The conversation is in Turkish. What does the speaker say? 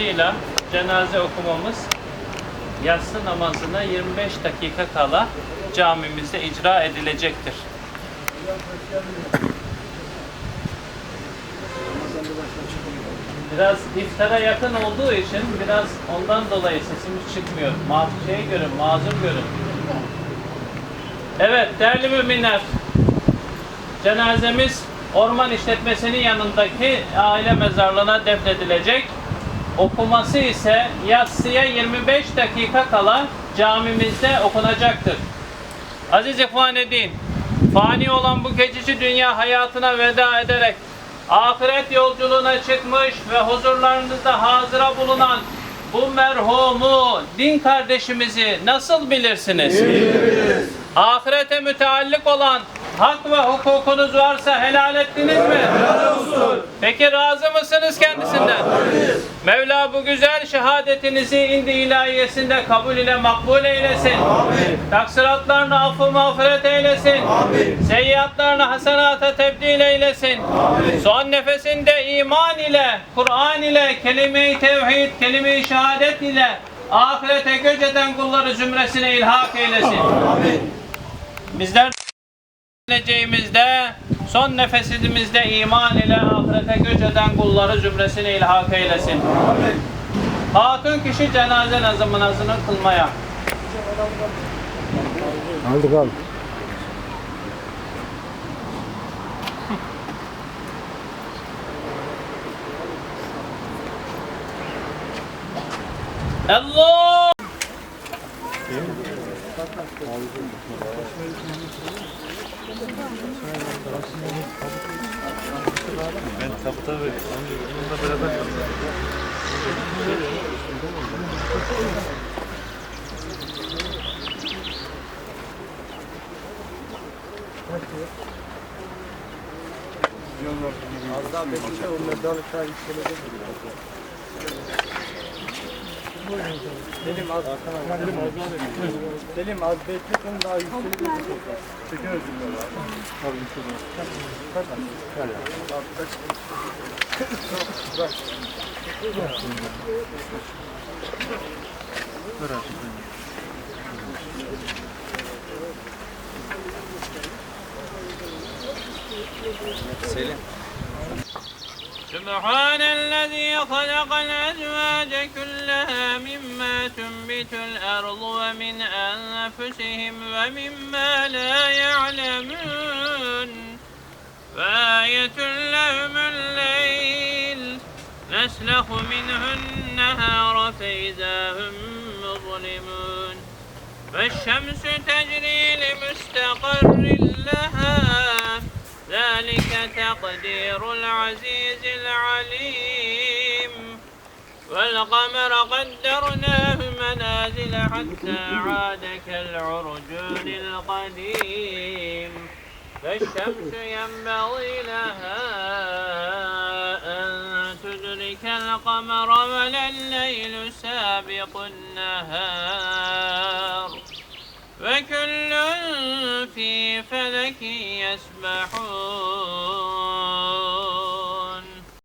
Dolayısıyla cenaze okumamız yatsı namazına 25 dakika kala camimizde icra edilecektir. Biraz iftara yakın olduğu için biraz ondan dolayı sesimiz çıkmıyor. Ma şey görün, mazur görün. Evet değerli müminler, cenazemiz orman işletmesinin yanındaki aile mezarlığına defnedilecek. Okuması ise yatsıya 25 dakika kala camimizde okunacaktır. Aziz İhvanedin, fani olan bu geçici dünya hayatına veda ederek ahiret yolculuğuna çıkmış ve huzurlarınızda hazıra bulunan bu merhumu, din kardeşimizi nasıl bilirsiniz? Ahirete müteallik olan hak ve hukukunuz varsa helal ettiniz mi? Helal olsun. Peki razı mısınız kendisinden? Mevla bu güzel şehadetinizi indi ilahiyesinde kabul ile makbul eylesin. Taksiratlarını affı mağfiret eylesin. Seyyiatlarını hasenata tebdil eylesin. Son nefesinde iman ile, Kur'an ile, kelime-i tevhid, kelime-i şehadet ile ahirete göç eden kulları zümresine ilhak eylesin. Bizler geleceğimizde son nefesimizde iman ile ahirete göç eden kulları zümresine ilhak eylesin. Hatun kişi cenaze namazını kılmaya. Aldık aldık. Allah! Ben tabuta ve onunla beraber Az daha bekle o mezarlıkta yükselecek. Selim az Selim az daha bekle. Selim az bekle onu daha yükselecek. Çekiyoruz şimdi. Abi yükselecek. سبحان الذي خلق الأزواج كلها مما تنبت الأرض ومن أنفسهم ومما لا يعلمون. فآية لهم الليل نسلخ منه النهار فإذا هم مظلمون. فالشمس تجري لمستقر تقدير العزيز العليم والقمر قدرناه منازل حتى عاد كالعرجون القديم فالشمس ينبغي لها أن تدرك القمر ولا الليل سابق النهار وكل في فلك يسبحون.